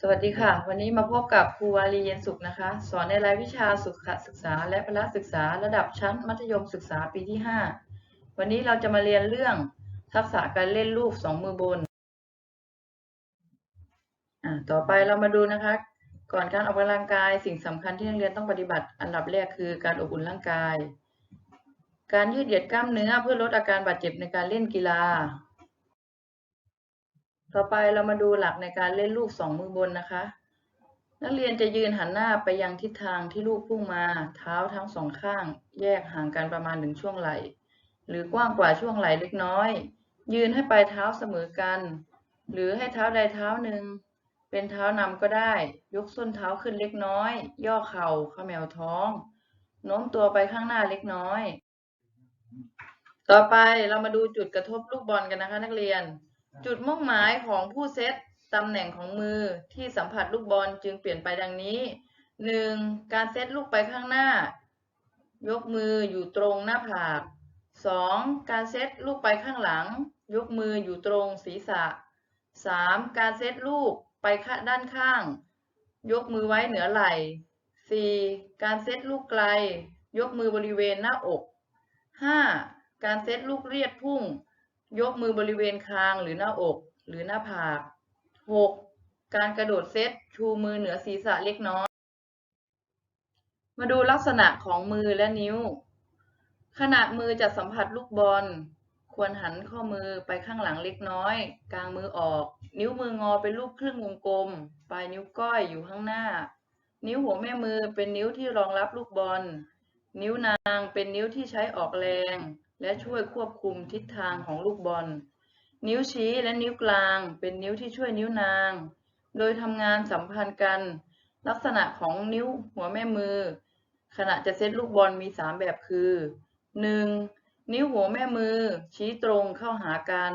สวัสดีค่ะ วันนี้มาพบกับครูวารีเย็นสุขนะคะ สอนในรายวิชาสุขศึกษา และพละศึกษาระดับชั้นมัธยมศึกษาปีที่ 5 วันนี้เราจะมาเรียนเรื่องทักษะการเล่นลูกสองมือบนอ่าต่อไปเรามาดูนะคะ ก่อนการออกกำลังกายสิ่งสำคัญที่นักเรียนต้องปฏิบัติอันดับแรกคือการอบอุ่นร่างกาย การยืดเหยียดกล้ามเนื้อเพื่อลดอาการบาดเจ็บในการเล่นกีฬา ต่อไปเรามาดูหลักในการเล่นลูกสองมือบนนะคะ นักเรียนจะยืนหันหน้าไปยังทิศทางที่ลูกพุ่งมา เท้าทั้งสองข้าง แยกห่างกันประมาณหนึ่งช่วงไหล่ หรือกว้างกว่าช่วงไหล่เล็กน้อย ยืนให้ปลายเท้าเสมอกัน หรือให้เท้าใดเท้าหนึ่งเป็นเท้านำก็ได้ ยกส้นเท้าขึ้นเล็กน้อย ย่อเข่าเขมวท้องโน้มตัวไปข้างหน้าเล็กน้อย ต่อไปเรามาดูจุดกระทบลูกบอลกันนะคะ นักเรียน จุดมุ่งหมายของผู้เซตตำแหน่งของมือที่สัมผัสลูกบอลจึงเปลี่ยนไปดังนี้ 1. การเซตลูกไปข้างหน้า ยกมืออยู่ตรงหน้าผาก 2. การเซตลูกไปข้างหลัง ยกมืออยู่ตรงศีรษะ 3. การเซตลูกไปข้าด้านข้าง ยกมือไว้เหนือไหล่ 4. การเซตลูกไกล ยกมือบริเวณหน้าอก 5. การเซตลูกเรียดพุ่ง ยกมือบริเวณคางหรือหน้าอกหรือหน้าผาก 6. การกระโดดเซตชูมือเหนือศีรษะเล็กน้อย มาดูลักษณะของมือและนิ้วขณะมือจะสัมผัสลูกบอล ควรหันข้อมือไปข้างหลังเล็กน้อย กลางมือออก นิ้วมืองอเป็นรูปครึ่งวงกลม ปลายนิ้วก้อยอยู่ข้างหน้า นิ้วหัวแม่มือเป็นนิ้วที่รองรับลูกบอล นิ้วนางเป็นนิ้วที่ใช้ออกแรง และช่วยควบคุมทิศทางของลูกบอล นิ้วชี้และนิ้วกลางเป็นนิ้วที่ช่วยนิ้วนาง โดยทำงานสัมพันธ์กัน ลักษณะของนิ้วหัวแม่มือ ขณะจะเซตลูกบอลมี 3 แบบคือ 1. นิ้วหัวแม่มือ ชี้ตรงเข้าหากัน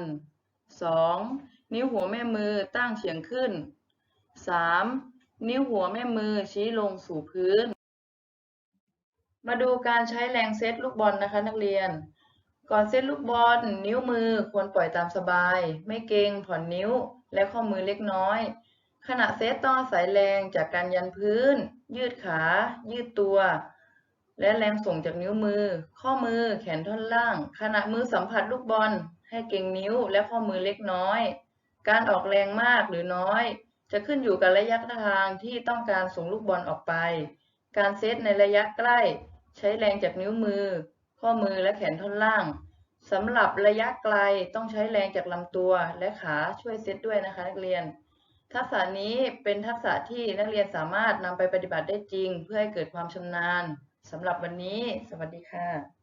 2. นิ้วหัวแม่มือตั้งเฉียงขึ้น 3. นิ้วหัวแม่มือชี้ลงสู่พื้น มาดูการใช้แรงเซตลูกบอลนะคะนักเรียน ก่อนเซตลูกบอลนิ้วมือควรปล่อยตามสบาย ไม่เกรงผ่อนนิ้วและข้อมือเล็กน้อย ขณะเซตต้องอาศัยแรงจากการยันพื้น ยืดขา ยืดตัว และแรงส่งจากนิ้วมือ ข้อมือแขนท่อนล่าง ขณะมือสัมผัสลูกบอล ให้เกรงนิ้วและข้อมือเล็กน้อย การออกแรงมากหรือน้อย จะขึ้นอยู่กับระยะทางที่ต้องการส่งลูกบอลออกไป การเซตในระยะใกล้ ใช้แรงจากนิ้วมือ ข้อมือและแขนท่อนล่างสำหรับระยะไกลต้องใช้แรงจากลำตัวและขาช่วยเซตด้วยนะคะ นักเรียน ทักษะนี้เป็นทักษะที่นักเรียนสามารถนำไปปฏิบัติได้จริง เพื่อให้เกิดความชำนาญสำหรับวันนี้ สวัสดีค่ะ